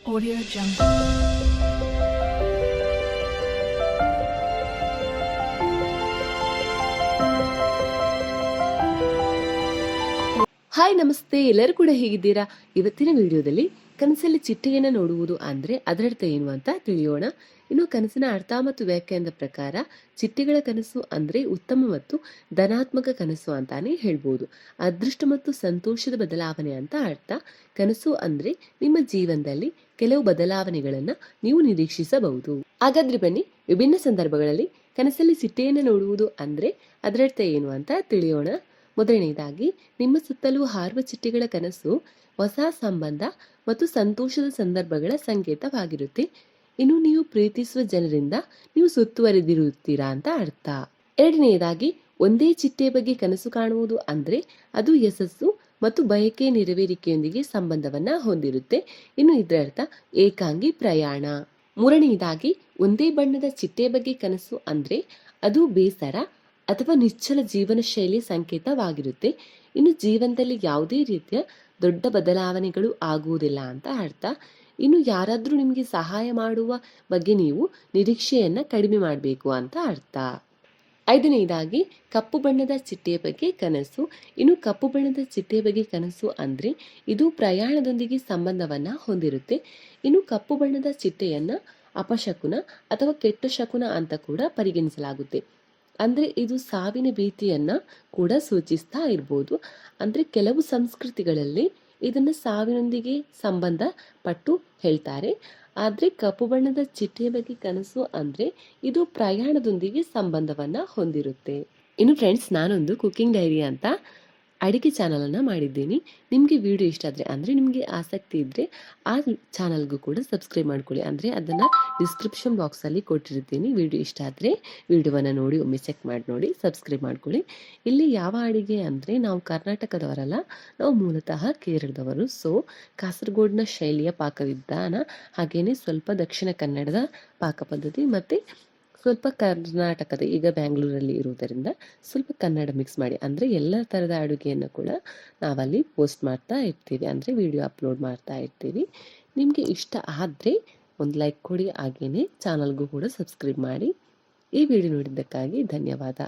Audio Jungle. Hi ನಮಸ್ತೆ ಎಲ್ಲರೂ ಕೂಡ ಹೇಗಿದ್ದೀರಾ ಇವತ್ತಿನ ವಿಡಿಯೋದಲ್ಲಿ ಕನಸಲ್ಲಿ ಚಿಟ್ಟೆಯನ್ನು ನೋಡುವುದು ಅಂದ್ರೆ ಅದರರ್ಥ ಏನು ಅಂತ ತಿಳಿಯೋಣ. ಇನ್ನು ಕನಸಿನ ಅರ್ಥ ಮತ್ತು ವ್ಯಾಖ್ಯಾನದ ಪ್ರಕಾರ ಚಿಟ್ಟೆಗಳ ಕನಸು ಅಂದ್ರೆ ಉತ್ತಮ ಮತ್ತು ಧನಾತ್ಮಕ ಕನಸು ಅಂತಾನೆ ಹೇಳ್ಬೋದು. ಅದೃಷ್ಟ ಮತ್ತು ಸಂತೋಷದ ಬದಲಾವಣೆ ಅಂತ ಅರ್ಥ. ಕನಸು ಅಂದ್ರೆ ನಿಮ್ಮ ಜೀವನದಲ್ಲಿ ಕೆಲವು ಬದಲಾವಣೆಗಳನ್ನ ನೀವು ನಿರೀಕ್ಷಿಸಬಹುದು. ಹಾಗಾದ್ರೆ ಬನ್ನಿ, ವಿಭಿನ್ನ ಸಂದರ್ಭಗಳಲ್ಲಿ ಕನಸಲ್ಲಿ ಚಿಟ್ಟೆಯನ್ನು ನೋಡುವುದು ಅಂದ್ರೆ ಅದರರ್ಥ ಏನು ಅಂತ ತಿಳಿಯೋಣ. ಮೊದಲನೇದಾಗಿ, ನಿಮ್ಮ ಸುತ್ತಲೂ ಹಾರುವ ಚಿಟ್ಟೆಗಳ ಕನಸು, ಹೊಸ ಸಂಬಂಧ ಮತ್ತು ಸಂತೋಷದ ಸಂದರ್ಭಗಳ ಸಂಕೇತವಾಗಿರುತ್ತೆ. ಇನ್ನು ನೀವು ಪ್ರೀತಿಸುವ ಜನರಿಂದ ನೀವು ಸುತ್ತುವರೆದಿರುತ್ತೀರಾ ಅಂತ ಅರ್ಥ. ಎರಡನೆಯದಾಗಿ ಒಂದೇ ಚಿಟ್ಟೆ ಬಗ್ಗೆ ಕನಸು ಕಾಣುವುದು ಅಂದ್ರೆ ಅದು ಯಶಸ್ಸು ಮತ್ತು ಬಯಕೆ ನೆರವೇರಿಕೆಯೊಂದಿಗೆ ಸಂಬಂಧವನ್ನ ಹೊಂದಿರುತ್ತೆ. ಇನ್ನು ಇದರ ಅರ್ಥ, ಏಕಾಂಗಿ ಪ್ರಯಾಣ. ಮೂರನೆಯದಾಗಿ ಒಂದೇ ಬಣ್ಣದ ಚಿಟ್ಟೆ ಬಗ್ಗೆ ಕನಸು ಅಂದ್ರೆ ಅದು ಬೇಸರ ಅಥವಾ ನಿಶ್ಚಲ ಜೀವನ ಶೈಲಿ ಸಂಕೇತವಾಗಿರುತ್ತೆ. ಇನ್ನು ಜೀವನದಲ್ಲಿ ಯಾವುದೇ ರೀತಿಯ ದೊಡ್ಡ ಬದಲಾವಣೆಗಳು ಆಗುವುದಿಲ್ಲ ಅಂತ ಅರ್ಥ. ಇನ್ನು ಯಾರಾದರೂ ನಿಮಗೆ ಸಹಾಯ ಮಾಡುವ ಬಗ್ಗೆ ನೀವು ನಿರೀಕ್ಷೆಯನ್ನು ಕಡಿಮೆ ಮಾಡಬೇಕು ಅಂತ ಅರ್ಥ. ಐದನೇದಾಗಿ, ಕಪ್ಪು ಬಣ್ಣದ ಚಿಟ್ಟೆಯ ಬಗ್ಗೆ ಕನಸು. ಇನ್ನು ಕಪ್ಪು ಬಣ್ಣದ ಚಿಟ್ಟೆಯ ಬಗ್ಗೆ ಕನಸು ಅಂದ್ರೆ ಇದು ಪ್ರಯಾಣದೊಂದಿಗೆ ಸಂಬಂಧವನ್ನ ಹೊಂದಿರುತ್ತೆ. ಇನ್ನು ಕಪ್ಪು ಬಣ್ಣದ ಚಿಟ್ಟೆಯನ್ನ ಅಪಶಕುನ ಅಥವಾ ಕೆಟ್ಟ ಶಕುನ ಅಂತ ಕೂಡ ಪರಿಗಣಿಸಲಾಗುತ್ತೆ. ಅಂದ್ರೆ ಇದು ಸಾವಿನ ಭೀತಿಯನ್ನು ಕೂಡ ಸೂಚಿಸ್ತಾ ಇರ್ಬೋದು. ಅಂದರೆ ಕೆಲವು ಸಂಸ್ಕೃತಿಗಳಲ್ಲಿ ಇದನ್ನು ಸಾವಿನೊಂದಿಗೆ ಸಂಬಂಧ ಪಟ್ಟು ಹೇಳ್ತಾರೆ. ಆದರೆ ಕಪ್ಪು ಬಣ್ಣದ ಚಿಟ್ಟೆಯ ಬಗ್ಗೆ ಕನಸು ಅಂದರೆ ಇದು ಪ್ರಯಾಣದೊಂದಿಗೆ ಸಂಬಂಧವನ್ನು ಹೊಂದಿರುತ್ತೆ. ಇನ್ನು ಫ್ರೆಂಡ್ಸ್ ನಾನೊಂದು ಕುಕಿಂಗ್ ಡೈರಿ ಅಂತ ಅಡಿಗೆ ಚಾನಲನ್ನು ಮಾಡಿದ್ದೀನಿ. ನಿಮಗೆ ವಿಡಿಯೋ ಇಷ್ಟ ಆದರೆ, ಅಂದರೆ ನಿಮಗೆ ಆಸಕ್ತಿ ಇದ್ದರೆ ಆ ಚಾನಲ್ಗೂ ಕೂಡ ಸಬ್ಸ್ಕ್ರೈಬ್ ಮಾಡ್ಕೊಳ್ಳಿ. ಅಂದರೆ ಅದನ್ನು ಡಿಸ್ಕ್ರಿಪ್ಷನ್ ಬಾಕ್ಸಲ್ಲಿ ಕೊಟ್ಟಿರ್ತೀನಿ. ವಿಡಿಯೋ ಇಷ್ಟ ಆದರೆ ವಿಡಿಯೋವನ್ನು ನೋಡಿ, ಒಮ್ಮೆ ಚೆಕ್ ಮಾಡಿ ನೋಡಿ, ಸಬ್ಸ್ಕ್ರೈಬ್ ಮಾಡ್ಕೊಳ್ಳಿ. ಇಲ್ಲಿ ಯಾವ ಅಡಿಗೆ ಅಂದರೆ, ನಾವು ಕರ್ನಾಟಕದವರಲ್ಲ, ನಾವು ಮೂಲತಃ ಕೇರಳದವರು. ಸೊ ಕಾಸರಗೋಡಿನ ಶೈಲಿಯ ಪಾಕವಿಧಾನ ಹಾಗೆಯೇ ಸ್ವಲ್ಪ ದಕ್ಷಿಣ ಕನ್ನಡದ ಪಾಕ ಪದ್ಧತಿ, ಮತ್ತು ಸ್ವಲ್ಪ ಕರ್ನಾಟಕದ ಈಗ ಬ್ಯಾಂಗ್ಳೂರಲ್ಲಿ ಇರುವುದರಿಂದ ಸ್ವಲ್ಪ ಕನ್ನಡ ಮಿಕ್ಸ್ ಮಾಡಿ, ಅಂದರೆ ಎಲ್ಲ ಥರದ ಅಡುಗೆಯನ್ನು ಕೂಡ ನಾವಲ್ಲಿ ಪೋಸ್ಟ್ ಮಾಡ್ತಾ ಇರ್ತೀವಿ. ಅಂದರೆ ವಿಡಿಯೋ ಅಪ್ಲೋಡ್ ಮಾಡ್ತಾ ಇರ್ತೀವಿ. ನಿಮಗೆ ಇಷ್ಟ ಆದರೆ ಒಂದು ಲೈಕ್ ಕೊಡಿ ಹಾಗೆಯೇ ಚಾನಲ್ಗೂ ಕೂಡ ಸಬ್ಸ್ಕ್ರೈಬ್ ಮಾಡಿ. ಈ ವಿಡಿಯೋ ನೋಡಿದ್ದಕ್ಕಾಗಿ ಧನ್ಯವಾದ.